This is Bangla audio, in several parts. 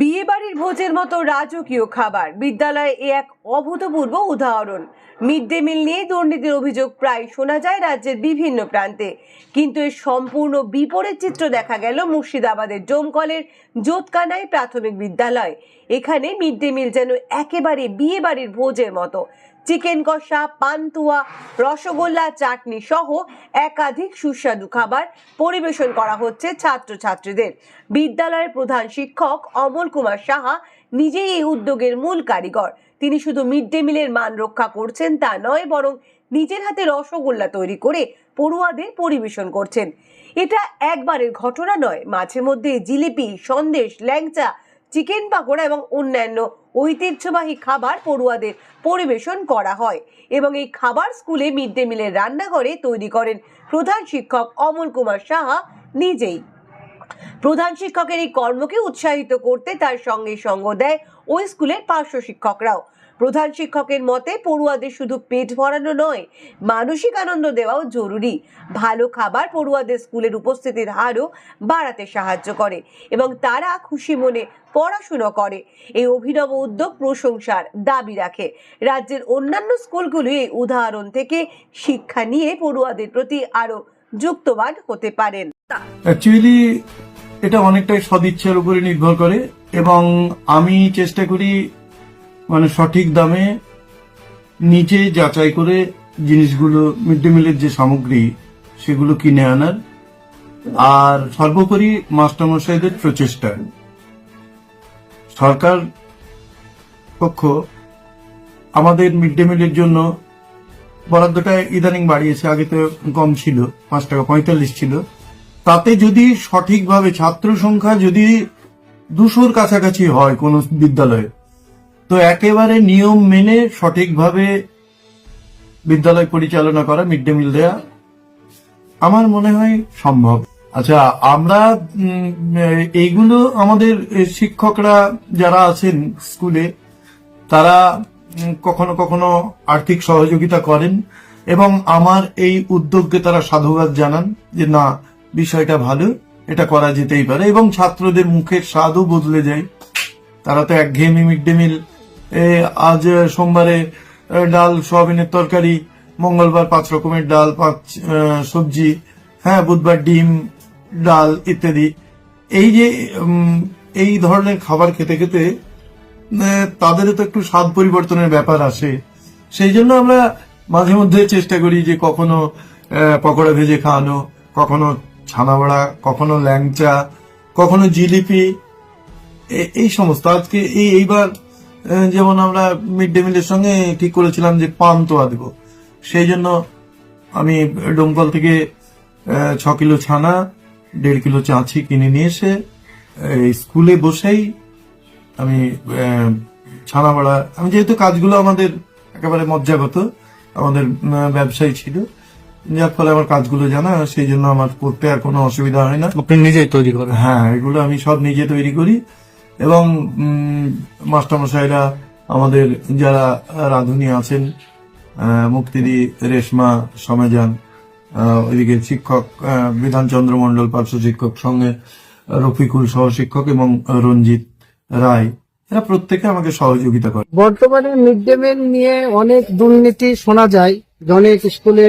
বিয়ে বাড়ির ভোজের মতো রাজকীয় খাবার। বিদ্যালয়ে এ এক অভূতপূর্ব উদাহরণ। মিড ডে মিল নিয়ে দুর্নীতির অভিযোগ প্রায় শোনা যায় রাজ্যের বিভিন্ন প্রান্তে। কিন্তু এর সম্পূর্ণ বিপরীত চিত্র দেখা গেল মুর্শিদাবাদের ডোমকলের জোতকানাই প্রাথমিক বিদ্যালয়। এখানে মিড ডে মিল যেন একেবারে বিয়ে বাড়ির ভোজের মতো। চিকেন কষা, পান্তুয়া, রসগোল্লা, চাটনি সহ একাধিক সুস্বাদু খাবার পরিবেশন করা হচ্ছে ছাত্রছাত্রীদের। বিদ্যালয়ের প্রধান শিক্ষক অমল কুমার সাহা নিজেই এই উদ্যোগের মূল কারিগর। তিনি শুধু মিড ডে মিলের মান রক্ষা করছেন তা নয়, বরং নিজের হাতে রসগোল্লা তৈরি করে পড়ুয়াদের পরিবেশন করছেন। এটা একবারের ঘটনা নয়, মাঝে মধ্যে জিলিপি, সন্দেশ, ল্যাংচা চিকেন পাকোড়া এবং অন্যান্য ঐতিহ্যবাহী খাবার পড়ুয়াদের পরিবেশন করা হয় এবং এই খাবার স্কুলে মিড ডে মিলের রান্নাঘরে তৈরি করেন প্রধান শিক্ষক অমল কুমার সাহা নিজেই। প্রধান শিক্ষকের এই কর্মকে উৎসাহিত করতে তার সঙ্গে সঙ্গ দেয় ওই স্কুলের পার্শ্ব শিক্ষকরাও। প্রধান শিক্ষকের মতে, পড়ুয়াদের শুধু পেট ভরানো নয়, মানসিক আনন্দ দেওয়াও জরুরি। ভালো খাবার পড়ুয়াদের স্কুলের উপস্থিতির হারও বাড়াতে সাহায্য করে এবং তারা খুশি মনে পড়াশুনো করে। এই অভিনব উদ্যোগ প্রশংসার দাবি রাখে। রাজ্যের অন্যান্য স্কুলগুলি এই উদাহরণ থেকে শিক্ষা নিয়ে পড়ুয়াদের প্রতি আরও যুক্তবান হতে পারেন। অ্যাকচুয়ালি এটা অনেকটাই সদিচ্ছার উপরে নির্ভর করে এবং আমি চেষ্টা করি মানে সঠিক দামে নিচে যাচাই করে জিনিসগুলো মিড ডে মিলের যে সামগ্রী, সেগুলো কিনে আনার। আর সর্বোপরি মাস্টারমশাইদের প্রচেষ্টা। সরকার পক্ষ আমাদের মিড ডে মিলের জন্য বরাদ্দটা ইদানিং বাড়িয়েছে, আগে তো কম ছিল, পাঁচ টাকা পঁয়তাল্লিশ ছিল। তাতে যদি সঠিকভাবে ছাত্র সংখ্যা যদি দুশোর কাছাকাছি হয় কোন বিদ্যালয়ে তো একেবারে নিয়ম মেনে সঠিকভাবে বিদ্যালয় পরিচালনা করা, মিড ডে মিল দেয়া, আমার মনে হয় সম্ভব। আচ্ছা আমরা এইগুলো আমাদের শিক্ষকরা যারা আছেন স্কুলে, তারা কখনো কখনো আর্থিক সহযোগিতা করেন এবং আমার এই উদ্যোগকে তারা সাধুবাদ জানান যে, না, বিষয়টা ভালো, এটা করা যেতেই পারে। এবং ছাত্রদের মুখের স্বাদও বদলে যায়। তারা তো একঘেয়েমি মিড ডে মিল আজ সোমবারে ডাল সোয়াবিনের তরকারি মঙ্গলবার পাঁচ রকমের ডাল পাঁচ সবজি হ্যাঁ বুধবার ডিম ডাল ইত্যাদি। এই যে এই ধরনের খাবার খেতে খেতে আহ, তাদেরও তো একটু স্বাদ পরিবর্তনের ব্যাপার আসে। সেই জন্য আমরা মাঝে মধ্যে চেষ্টা করি যে কখনো পকোড়া ভেজে খাওয়ানো কখনো ছানা বড়া কখনো ল্যাংচা কখনো জিলিপি এই সমস্ত। আজকে এই এইবার যেমন আমরা মিড ডে মিলের সঙ্গে ঠিক করেছিলাম যে পান্তোয়া দেব। সেই জন্য আমি ডোমকল থেকে ছ কিলো ছানা দেড় কিলো চাঁচি কিনে নিয়ে এসে স্কুলে বসেই আমি ছানা বাড়া আমি যেহেতু কাজগুলো আমাদের একেবারে মজ্জাগত আমাদের ব্যবসায়ী ছিল যার ফলে আমার কাজগুলো জানা সেই জন্য আমার করতে আর কোনো অসুবিধা হয় না। আপনি নিজেই তৈরি করেন। হ্যাঁ এগুলো আমি সব নিজে তৈরি করি এবং মাস্টারমশাইরা আমাদের যারা রাঁধুনি আছেন মুক্তিদি, রেশমা, সমেজান ওইদিকে শিক্ষক বিধানচন্দ্র মন্ডল পার্শ্ব শিক্ষক সঙ্গে রফিকুল সহ শিক্ষক এবং রঞ্জিত রায়, এরা প্রত্যেকে আমাকে সহযোগিতা করে। বর্তমানে মিড ডে মিল নিয়ে অনেক দুর্নীতি শোনা যায়, অনেক স্কুলে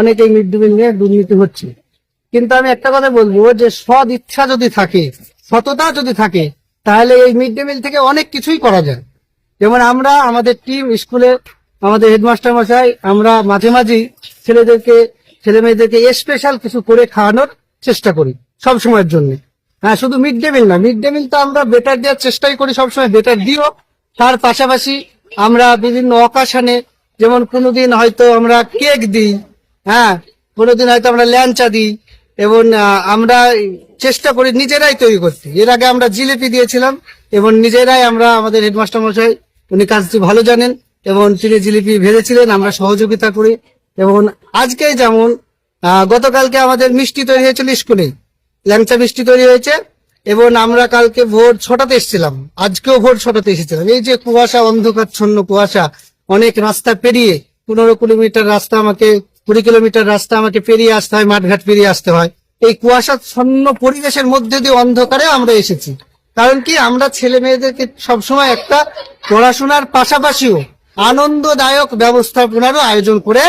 অনেক এই মিড ডে মিল নিয়ে দুর্নীতি হচ্ছে। কিন্তু আমি একটা কথা বলব যে সদ ইচ্ছা যদি থাকে, সততা যদি থাকে তাহলে এই মিড ডে মিল থেকে অনেক কিছুই করা যায়। যেমন আমরা, আমাদের টিম স্কুলে আমাদের হেডমাস্টার মশাই, আমরা মাঝে মাঝেই ছেলেদেরকে, ছেলে মেয়েদেরকে স্পেশাল কিছু করে খাওয়ানোর চেষ্টা করি সব সময়ের জন্য। হ্যাঁ শুধু মিড ডে মিল না, মিড ডে মিল তো আমরা বেটার দেওয়ার চেষ্টাই করি সবসময় বেটার দিও তার পাশাপাশি আমরা বিভিন্ন অকাশনে যেমন কোনোদিন হয়তো আমরা কেক দিই হ্যাঁ কোনোদিন হয়তো আমরা ল্যাংচা দিই এবং আমরা চেষ্টা করি নিজেরাই তৈরি করতে। এর আগে আমরা জিলিপি দিয়েছিলাম এবং নিজেরাই আমরা আমাদের হেডমাস্টার মশাই, উনি কাজটি ভালো জানেন এবং তিনি জিলিপি ভেজেছিলেন, আমরা সহযোগিতা করি এবং আজকে যেমন গতকালকে আমাদের মিষ্টি তৈরি হয়েছিল স্কুলে, ল্যাংচা মিষ্টি তৈরি হয়েছে এবং আমরা কালকে ভোর ছটাতে এসেছিলাম, আজকেও ভোর ছটাতে এসেছিলাম। এই যে কুয়াশা, অন্ধকারচ্ছন্ন কুয়াশা, অনেক রাস্তা পেরিয়ে পনেরো কিলোমিটার রাস্তা আমাকে কুড়ি কিলোমিটার রাস্তা আমাকে পেরিয়ে আসতে হয়, মাঠঘাট পেরিয়ে আসতে হয়। এই কুয়াশাচ্ছন্ন পরিবেশের মধ্যে দিয়ে অন্ধকারে আমরা এসেছি। কারণ কি, আমরা ছেলে মেয়েদেরকে সবসময় একটা পড়াশোনার পাশাপাশিও আনন্দদায়ক ব্যবস্থাপনারও আয়োজন করে